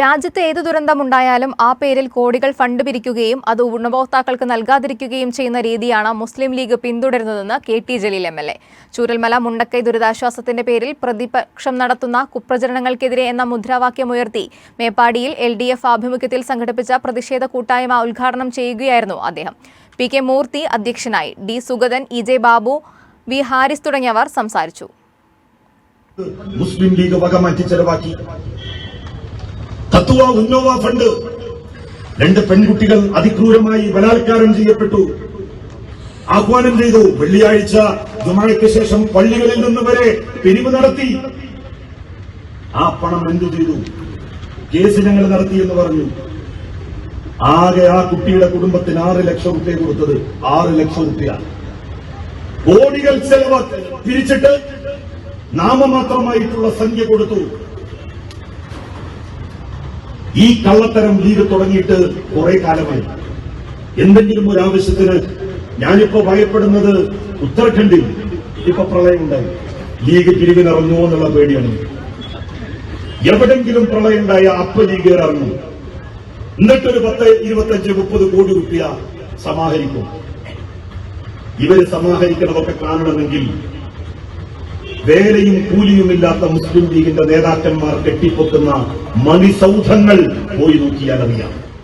രാജ്യത്ത് ഏത് ദുരന്തമുണ്ടായാലും ആ പേരിൽ കോടികൾ ഫണ്ട് പിരിക്കുകയും അത് ഗുണഭോക്താക്കൾക്ക് നൽകാതിരിക്കുകയും ചെയ്യുന്ന രീതിയാണ് Muslim League പിന്തുടരുന്നതെന്ന് K T Jaleel M L A. Chooralmala Mundakkai ദുരിതാശ്വാസത്തിന്റെ പേരിൽ പ്രതിപക്ഷം നടത്തുന്ന കുപ്രചരണങ്ങൾക്കെതിരെ എന്ന മുദ്രാവാക്യമുയർത്തി മേപ്പാടിയിൽ എൽ ഡി എഫ് ആഭിമുഖ്യത്തിൽ സംഘടിപ്പിച്ച പ്രതിഷേധ കൂട്ടായ്മ ഉദ്ഘാടനം ചെയ്യുകയായിരുന്നു അദ്ദേഹം. പി കെ മൂർത്തി അധ്യക്ഷനായി D Sugathan E J Babu V Haris തുടങ്ങിയവർ സംസാരിച്ചു. മുസ്ലിം ലീഗ് വക മാറ്റി ചെലവാക്കി. തത്വ ഉന്നോവ ഫണ്ട്. രണ്ട് പെൺകുട്ടികൾ അതിക്രൂരമായി ബലാത്കാരം ചെയ്യപ്പെട്ടു. ആഹ്വാനം ചെയ്തു വെള്ളിയാഴ്ച ജുമാഴയ്ക്ക് ശേഷം പള്ളികളിൽ നിന്ന് വരെ പിരിവ് നടത്തി. ആ പണം എന്തു ചെയ്തു? കേസ് ഞങ്ങൾ നടത്തിയെന്ന് പറഞ്ഞു. ആകെ ആ കുട്ടിയുടെ കുടുംബത്തിന് ആറ് ലക്ഷം റുപ്യ കൊടുത്തത്. ആറ് ലക്ഷം റുപ്യ കോടികൾ ചെലവ് പിരിച്ചിട്ട് നാമമാത്രമായിട്ടുള്ള സംഖ്യ കൊടുത്തു. ഈ കള്ളത്തരം ലീഗ് തുടങ്ങിയിട്ട് കുറെ കാലമായി. എന്തെങ്കിലും ഒരു ആവശ്യത്തിന് ഞാനിപ്പോ ഭയപ്പെടുന്നത് ഉത്തരാഖണ്ഡിൽ ഇപ്പൊ പ്രളയമുണ്ടായി. ലീഗ് പിരിവിനിറങ്ങുമോ എന്നുള്ള പേടിയാണ്. എവിടെങ്കിലും പ്രളയം ഉണ്ടായ അപ്പ ലീഗ് ഇറങ്ങും. എന്നിട്ടൊരു പത്ത് ഇരുപത്തഞ്ച് മുപ്പത് കോടി റുപ്യ സമാഹരിക്കും. ഇവർ സമാഹരിക്കണതൊക്കെ കാണണമെങ്കിൽ വേലയും കൂലിയുമില്ലാത്ത മുസ്ലിം ലീഗിന്റെ നേതാക്കന്മാർ കെട്ടിപ്പൊക്കുന്ന മണിസൗധങ്ങൾ പോയി നോക്കിയാൽ അറിയാം.